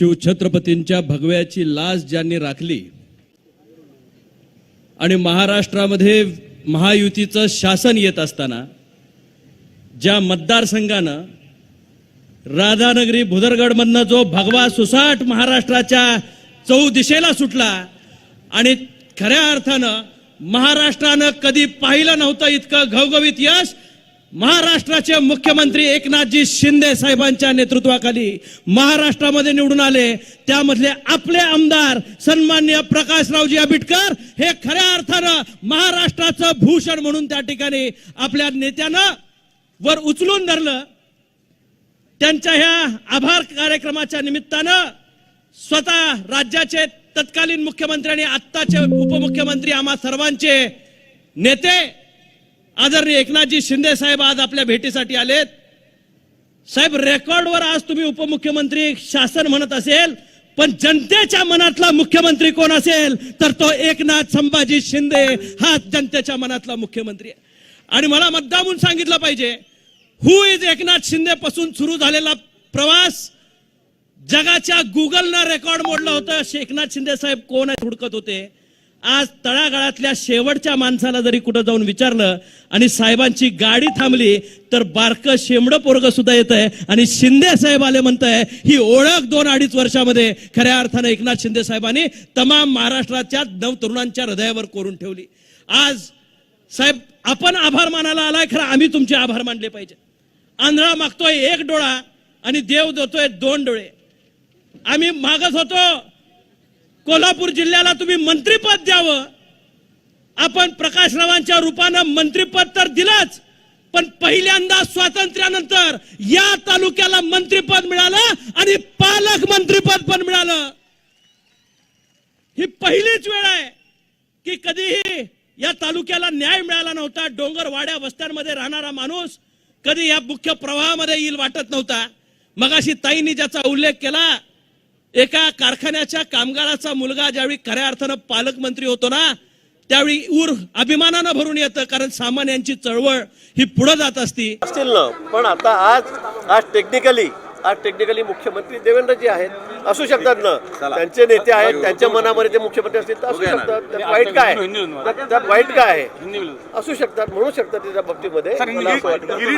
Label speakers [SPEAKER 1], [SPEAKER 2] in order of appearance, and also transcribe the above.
[SPEAKER 1] शिवछत्रपतींच्या भगव्याची लाज ज्यांनी राखली आणि महाराष्ट्रामध्ये महायुतीचं शासन येत असताना ज्या मतदारसंघानं राधानगरी भुदरगडमधनं जो भगवा सुसाट महाराष्ट्राच्या चौ दिशेला सुटला आणि खऱ्या अर्थानं महाराष्ट्रानं कधी पाहिलं नव्हतं इतकं घवघवीत यश महाराष्ट्राचे मुख्यमंत्री एकनाथजी शिंदे साहेबांच्या नेतृत्वाखाली महाराष्ट्रामध्ये निवडून आले. त्यामधले आपले आमदार सन्मान्य प्रकाशरावजी आंबेडकर हे खऱ्या अर्थानं महाराष्ट्राचं भूषण म्हणून त्या ठिकाणी आपल्या नेत्यानं वर उचलून धरलं. त्यांच्या ह्या आभार कार्यक्रमाच्या निमित्तानं स्वतः राज्याचे तत्कालीन मुख्यमंत्री आणि आत्ताचे उपमुख्यमंत्री आम्हा सर्वांचे नेते आदरणीय एकनाथजी शिंदे साहेब आज आपल्या भेटीसाठी आलेत. साहेब रेकॉर्डवर आज तुम्ही उपमुख्यमंत्री शासन म्हणत असेल पण जनतेच्या मनातला मुख्यमंत्री कोण असेल? तर तो एकनाथ संभाजी शिंदे. हा जनतेच्या मनातला मुख्यमंत्री आहे. आणि मला मुद्दामून सांगितलं पाहिजे हु इज एकनाथ शिंदे पासून सुरू झालेला प्रवास? जगाच्या गुगलनं रेकॉर्ड मोडलं होतं. एकनाथ शिंदे साहेब कोण आहे हुडकत होते. आज तळागाळातल्या शेवटच्या माणसाला जरी कुठं जाऊन विचारलं आणि साहेबांची गाडी थांबली तर बारकं शेमडं पोरग सुद्धा येत आहे आणि शिंदे साहेब आले म्हणत आहे ही ओळख दोन अडीच वर्षामध्ये खऱ्या अर्थानं एकनाथ शिंदे साहेबांनी तमाम महाराष्ट्राच्या नव तरुणांच्या हृदयावर कोरून ठेवली. आज साहेब आपण आभार मानायला आलाय खरं आम्ही तुमचे आभार मानले पाहिजे. आंधळा मागतोय एक डोळा आणि देव देतोय दोन डोळे. आम्ही मागत होतो कोल्हापूर जिल्ह्याला तुम्ही मंत्रीपद द्यावं. आपण प्रकाशरावांच्या रूपानं मंत्रीपद तर दिलंच पण पहिल्यांदा स्वातंत्र्यानंतर या तालुक्याला मंत्रीपद मिळालं आणि पालक मंत्रीपद पण मिळालं. ही पहिलीच वेळ आहे की कधीही या तालुक्याला न्याय मिळाला नव्हता डोंगर वाड्या वस्त्यांमध्ये राहणारा माणूस कधी या मुख्य प्रवाहामध्ये येईल वाटत नव्हता. मगाशी ताईंनी ज्याचा उल्लेख केला एका कारखान्याच्या कामगाराचा मुलगा ज्यावेळी खऱ्या अर्थानं पालकमंत्री होतो ना त्यावेळी ऊर अभिमानानं भरून येतं कारण सामान्यांची चळवळ ही पुढे जात असती.
[SPEAKER 2] असतील ना पण आता आज आज टेक्निकली आज टेक्निकली मुख्यमंत्री देवेंद्रजी आहेत. असू शकतात ना त्यांचे नेते आहेत त्यांच्या मनामध्ये ते मुख्यमंत्री असतील तर असू शकतात. त्यात वाईट काय आहे? त्यात वाईट काय आहे? असू शकतात म्हणू शकतात त्याच्या बाबतीमध्ये. मला असं वाटतं.